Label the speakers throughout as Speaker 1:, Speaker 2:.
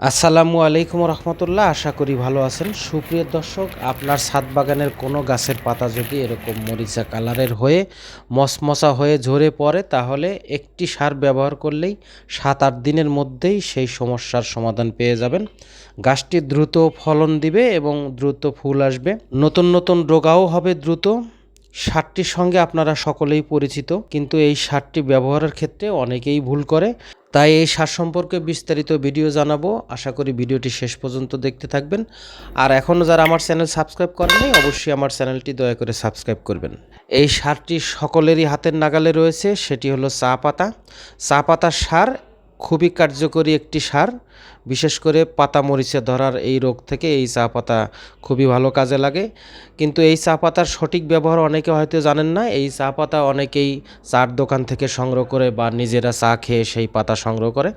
Speaker 1: আসসালামু আলাইকুম রহমতুল্লাহ, আশা করি ভালো আছেন। সুপ্রিয় দর্শক, আপনার ছাদ বাগানের কোনো গাছের পাতা যদি এরকম মরিচা কালারের হয়ে, মসমসা হয়ে ঝরে পড়ে, তাহলে একটি সার ব্যবহার করলেই সাত আট দিনের মধ্যেই সেই সমস্যার সমাধান পেয়ে যাবেন। গাছটি দ্রুত ফলন দিবে এবং দ্রুত ফুল আসবে। নতুন নতুন রোগাও হবে দ্রুত। সারটির সঙ্গে আপনারা সকলেই পরিচিত, কিন্তু এই সারটি ব্যবহারের ক্ষেত্রে অনেকেই ভুল করে। তাই এই সার সম্পর্কে বিস্তারিত ভিডিও জানাব। আশা করি ভিডিওটি শেষ পর্যন্ত দেখতে থাকবেন। আর এখনও যারা আমার চ্যানেল সাবস্ক্রাইব করেনি অবশ্যই আমার চ্যানেলটি দয়া করে সাবস্ক্রাইব করবেন। এই সারটি সকলেরই হাতের নাগালে রয়েছে, সেটি হলো চা পাতা। চা পাতার সার খুবই কার্যকরী একটি সার। বিশেষ করে পাতা মরিচে ধরার এই রোগ থেকে এই চা পাতা খুবই ভালো কাজে লাগে। কিন্তু এই চা পাতার সঠিক ব্যবহার অনেকে হয়তো জানেন না। এই চা পাতা অনেকেই চার দোকান থেকে সংগ্রহ করে বা নিজেরা চা খেয়ে সেই পাতা সংগ্রহ করে।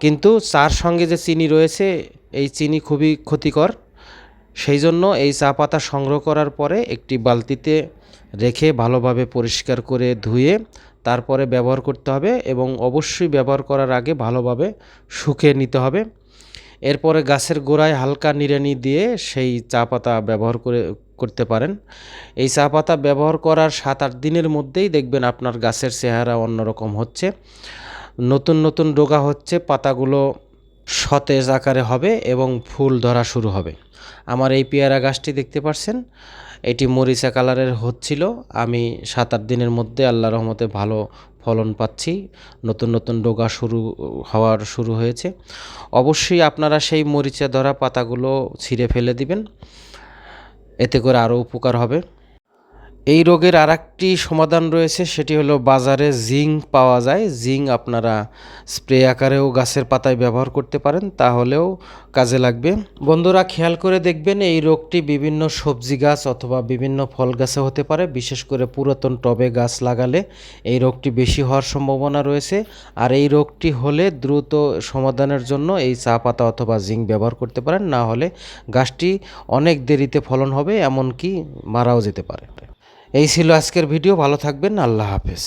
Speaker 1: কিন্তু চার সঙ্গে যে চিনি রয়েছে, এই চিনি খুবই ক্ষতিকর। সেই জন্য এই চা পাতা সংগ্রহ করার পরে একটি বালতিতে রেখে ভালোভাবে পরিষ্কার করে ধুয়ে তারপরে ব্যবহার করতে হবে এবং অবশ্যই ব্যবহার করার আগে ভালোভাবে শুকিয়ে নিতে হবে। এরপরে গাছের গোড়ায় হালকা নিড়ানি দিয়ে সেই চা পাতা ব্যবহার করে, করতে পারেন। এই চা পাতা ব্যবহার করার সাত আট দিনের মধ্যেই দেখবেন আপনার গাছের চেহারা অন্যরকম হচ্ছে। নতুন নতুন ডোগা হচ্ছে, পাতাগুলো সতেজ আকারে হবে এবং ফুল ধরা শুরু হবে। আমার এই পেয়ারা গাছটি দেখতে পাচ্ছেন এটি মরিচা কালারের হচ্ছিল। আমি সাত আট দিনের মধ্যে আল্লাহ রহমতে ভালো ফলন পাচ্ছি। নতুন নতুন ডোগা শুরু, হওয়ার শুরু হয়েছে। অবশ্যই আপনারা সেই মরিচা ধরা পাতাগুলো ছিঁড়ে ফেলে দিবেন। এতে করে আরও উপকার হবে। এই রোগের আর একটি সমাধান রয়েছে, সেটি হলো বাজারে জিঙ্ক পাওয়া যায়। জিঙ্ক আপনারা স্প্রে আকারেও গাছের পাতায় ব্যবহার করতে পারেন, তাহলেও কাজে লাগবে। বন্ধুরা, খেয়াল করে দেখবেন এই রোগটি বিভিন্ন সবজি গাছ অথবা বিভিন্ন ফল গাছে হতে পারে, বিশেষ করে পুরাতন টবে গাছ লাগালে এই রোগটি বেশি হওয়ার সম্ভাবনা রয়েছে। আর এই রোগটি হলে দ্রুত সমাধানের জন্য এই চা পাতা অথবা জিঙ্ক ব্যবহার করতে পারেন, না হলে গাছটি অনেক দেরিতে ফলন হবে, এমনকি মারাও যেতে পারে। এই ছিল আজকের ভিডিও ভালো থাকবেন আল্লাহ হাফেজ।